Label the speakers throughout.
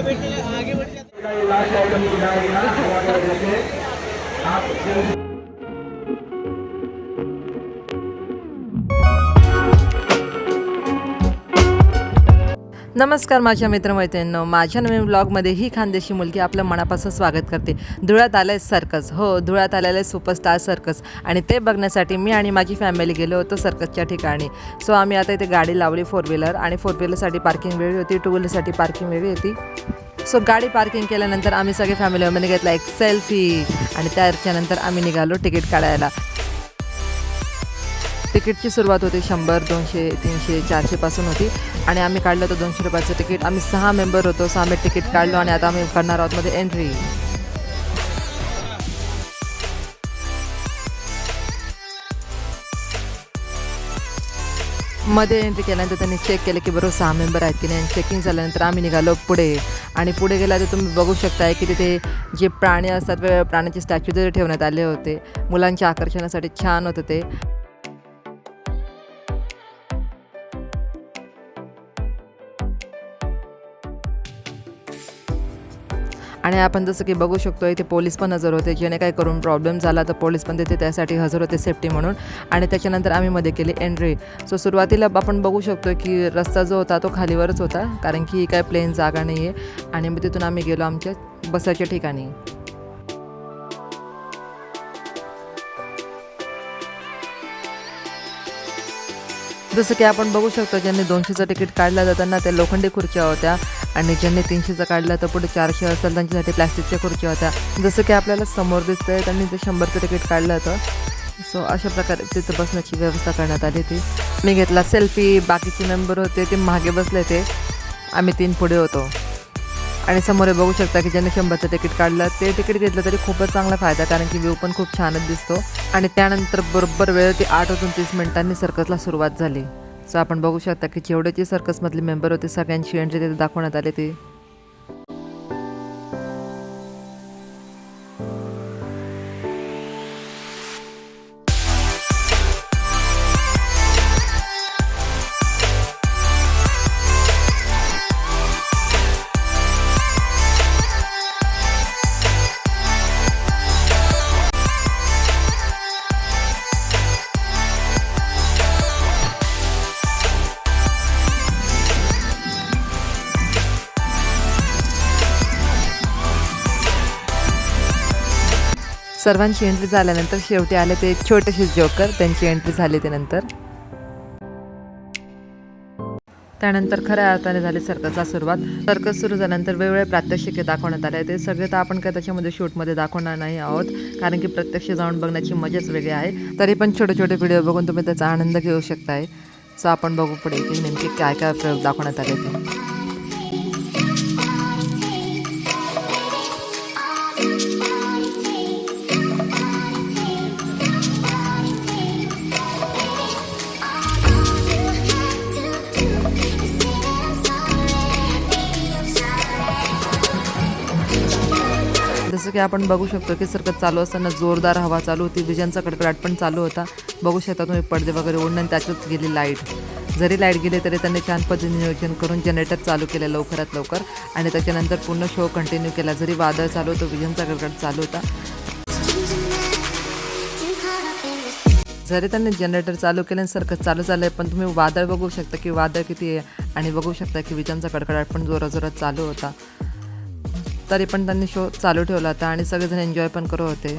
Speaker 1: आगे बैठने आगे बढ़
Speaker 2: नमस्कार माझ्या मित्रमैत्रिणींनो. माझ्या नवीन ब्लॉगमध्ये ही खानदेशी मुलगी आपलं मनापासून स्वागत करते. धुळ्यात आलं आहे सर्कस हो धुळ्यात आलेलं आहे सुपरस्टार सर्कस आणि ते बघण्यासाठी मी आणि माझी फॅमिली गेलो होतो सर्कसच्या ठिकाणी. सो आम्ही आता इथे गाडी लावली फोर व्हीलर आणि फोर व्हीलरसाठी पार्किंग वेगळी होती टू व्हीलरसाठी पार्किंग वेगळी होती. सो गाडी पार्किंग केल्यानंतर आम्ही सगळे फॅमिलीमध्ये घेतला एक सेल्फी आणि त्याच्यानंतर आम्ही निघालो तिकीट काढायला. तिकीटची सुरुवात होती शंभर दोनशे तीनशे चारशेपासून होती. आणि आम्ही काढलं होतं दोनशे रुपयाचं तिकीट. आम्ही सहा मेंबर होतो सहा आम्ही तिकीट काढलो आणि आता आम्ही करणार आहोत मध्ये एंट्री मध्ये एंट्री केल्यानंतर त्यांनी चेक केलं की बरोबर सहा मेंबर आहेत की नाही. चेकिंग झाल्यानंतर आम्ही निघालो पुढे. आणि पुढे गेला तर तुम्ही बघू शकताय की तिथे जे प्राणी असतात प्राण्याचे स्टॅच्यू तिथे ठेवण्यात आले होते मुलांच्या आकर्षणासाठी छान होतं ते. आणि आपण जसं की बघू शकतो इथे पोलीस पण हजर होते. ज्याने काय करून प्रॉब्लेम झाला तर पोलीस पण तिथे त्यासाठी हजर होते सेफ्टी म्हणून. आणि त्याच्यानंतर आम्ही मध्ये केली एंट्री सो सुरुवातीला आपण बघू शकतो की रस्ता जो होता तो खालीवरच होता. कारण की ही काय प्लेन जागा नाही आहे आणि मग तिथून आम्ही गेलो आमच्या बसाच्या ठिकाणी. जसं की आपण बघू शकतो ज्यांनी दोनशेचं तिकीट काढलं जाताना त्या लोखंडी खुर्च्या होत्या. आणि ज्यांनी तीनशेचं काढलं तर पुढे चारशे असेल त्यांच्यासाठी प्लॅस्टिकच्या खुर्च्या होत्या. जसं की आपल्याला समोर दिसतंय त्यांनी ते शंभरचं तिकीट काढलं होतं. सो अशा प्रकारे तिथं बसण्याची व्यवस्था करण्यात आली होती. मी घेतला सेल्फी बाकीचे मेंबर होते ते मागे बसले ते आम्ही तीन पुढे होतो. आणि समोर हे बघू शकता की ज्यांनी शंभरचं तिकीट काढलं ते तिकीट घेतलं तरी खूपच चांगला फायदा कारण की व्ह्यू पण खूप छानच दिसतो. आणि त्यानंतर बरोबर वेळ ती आठ वाजून तीस मिनिटांनी सर्कसला सुरुवात झाली. सो आपण बघू शकता की जेवढे ते सर्कसमधले मेंबर होते सगळ्यांची एंट्री तिथे दाखवण्यात आली ती सर्वांची एंट्री झाल्यानंतर शेवटी आले ते छोटेसे जोकर त्यांची एंट्री झाली ते नंतर. त्यानंतर खऱ्या अर्थाने झाली सर्कसला सुरुवात. सर्कस सुरू झाल्यानंतर वेगवेगळे प्रात्यक्षिके दाखवण्यात आले. ते सगळे तर आपण काय त्याच्यामध्ये शूटमध्ये दाखवणार नाही आहोत कारण की प्रत्यक्ष जाऊन बघण्याची मजाच वेगळी आहे. तरी पण छोटे छोटे व्हिडिओ बघून तुम्ही त्याचा आनंद घेऊ शकताय. सो आपण बघू पुढे की नेमके काय काय प्रयोग दाखवण्यात आले ते. जसं की आपण बघू शकतो की सरकत चालू असताना जोरदार हवा चालू होती. विजांचा कडकडाट पण चालू होता. बघू शकता तुम्ही पडदे वगैरे ओढणं आणि त्याच्यात गेली लाइट. जरी लाइट गेली तरी त्यांनी छान पद्धतीने नियोजन करून जनरेटर चालू केलं लवकरात लवकर. आणि त्याच्यानंतर पूर्ण शो कंटिन्यू केला. जरी वादळ चालू होतं विजांचा कडकडाट चालू होता. जरी त्यांनी जनरेटर चालू केलं आणि सरकत चालू झालं आहे पण तुम्ही वादळ बघू शकता की वादळ किती आहे. आणि बघू शकता की विजांचा कडकडाट पण जोरात जोरात चालू होता. तरी पण त्यांनी शो चालू ठेवला होता आणि सगळेजण एन्जॉय पण करत होते.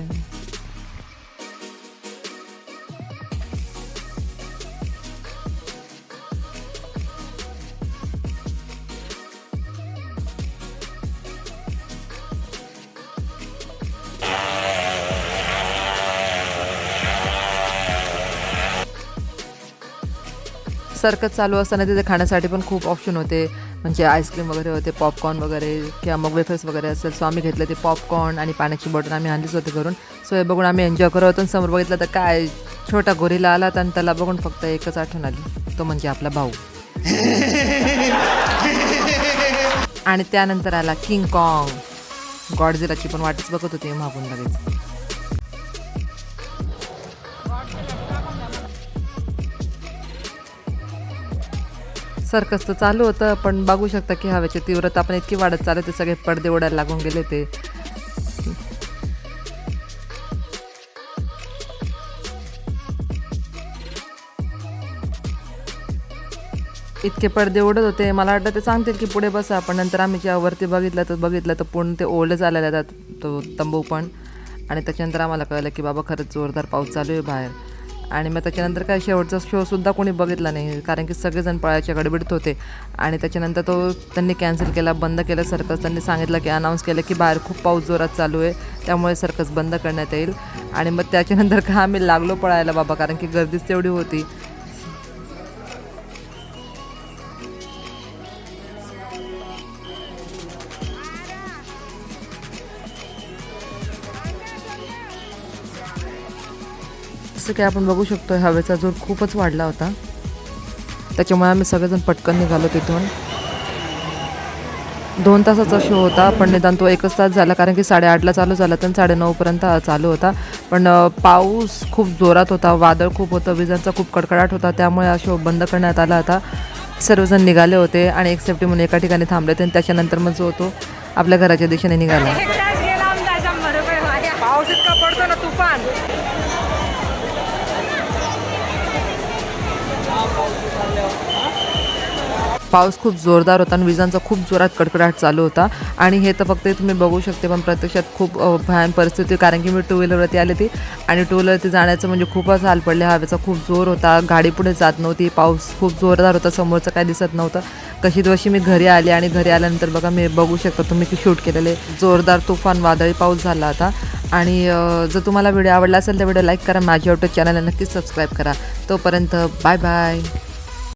Speaker 2: सर्कस चालू असताना तिथे खाण्यासाठी पण खूप ऑप्शन होते. म्हणजे आईस्क्रीम वगैरे होते पॉपकॉर्न वगैरे किंवा मग वेफर्स वगैरे असेल. सो आम्ही घेतलं ते पॉपकॉर्न आणि पाण्याची बॉटल आम्ही आणलीच होते करून सो हे बघून आम्ही एन्जॉय करत होतो. आणि समोर बघितलं तर काय छोटा गोरीला आला आणि त्याला बघून फक्त एकच आठवण आली. तो म्हणजे आपला भाऊ. आणि त्यानंतर आला किंग कॉंग गॉडझिलाची पण वाटच बघत होती मागून लगेच. सर्कस तर चालू होतं पण बघू शकता की हवेची तीव्रता पण इतकी वाढत चालू ते सगळे पडदे उडायला लागून गेले ते. इतके पडदे उडत होते. मला वाटतं ते सांगतील की पुढे बसा पण नंतर आम्ही जेव्हा वरती बघितलं तर बघितलं तर पूर्ण ते ओलं झालेलं आहे तो तंबू पण. आणि त्याच्यानंतर आम्हाला कळलं की बाबा खरंच जोरदार पाऊस चालू आहे बाहेर. आणि मग त्याच्यानंतर काय शेवटचा शोसुद्धा कोणी बघितला नाही कारण की सगळेजण पळायच्या गडबडीत होते. आणि त्याच्यानंतर तो त्यांनी कॅन्सल केला बंद केलं सर्कस त्यांनी सांगितलं की अनाऊन्स केलं की बाहेर खूप पाऊस जोरात चालू आहे त्यामुळे सर्कस बंद करण्यात येईल. आणि मग त्याच्यानंतर का आम्ही लागलो पळायला बाबा कारण की गर्दीच तेवढी होती. जसं की आपण बघू शकतो हवेचा जोर खूपच वाढला होता. त्याच्यामुळे आम्ही सगळेजण पटकन निघालो तिथून. दोन तासाचा शो होता पण निदान तो एकच तास झाला कारण की साडेआठला चालू झाला तर साडेनऊपर्यंत चालू होता. पण पाऊस खूप जोरात होता वादळ खूप होतं विजांचा खूप कडकडाट होता त्यामुळे हा शो बंद करण्यात आला होता. सर्वजण निघाले होते आणि एक सेफ्टी म्हणून एका ठिकाणी थांबले होते आणि त्याच्यानंतर मग जो तो आपल्या घराच्या दिशेने निघाला.
Speaker 1: एकटाच गेला आमचा शंभर रुपये माझ्या
Speaker 3: पाऊस इतका पडतो ना तुफान.
Speaker 2: पाऊस खूप जोरदार होता आणि विजांचा खूप जोरात कडकडाट चालू होता. आणि हे तर फक्त तुम्ही बघू शकते पण प्रत्यक्षात खूप भयान परिस्थिती कारण की मी टू व्हीलरवरती आले ती आणि टू व्हीलरवरती जाण्याचं म्हणजे खूपच हाल पडले. हवेचा खूप जोर होता गाडी पुढे जात नव्हती पाऊस खूप जोरदार होता समोरचं काय दिसत नव्हतं. कशी दिवशी मी घरी आले आणि घरी आल्यानंतर बघा मी बघू शकता तुम्ही की शूट केलेले जोरदार तुफान वादळी पाऊस झाला होता. आणि जर तुम्हाला व्हिडिओ आवडला असेल तर व्हिडिओ लाईक करा माझ्या युट्यूब चॅनलला नक्कीच सबस्क्राईब करा. तोपर्यंत बाय बाय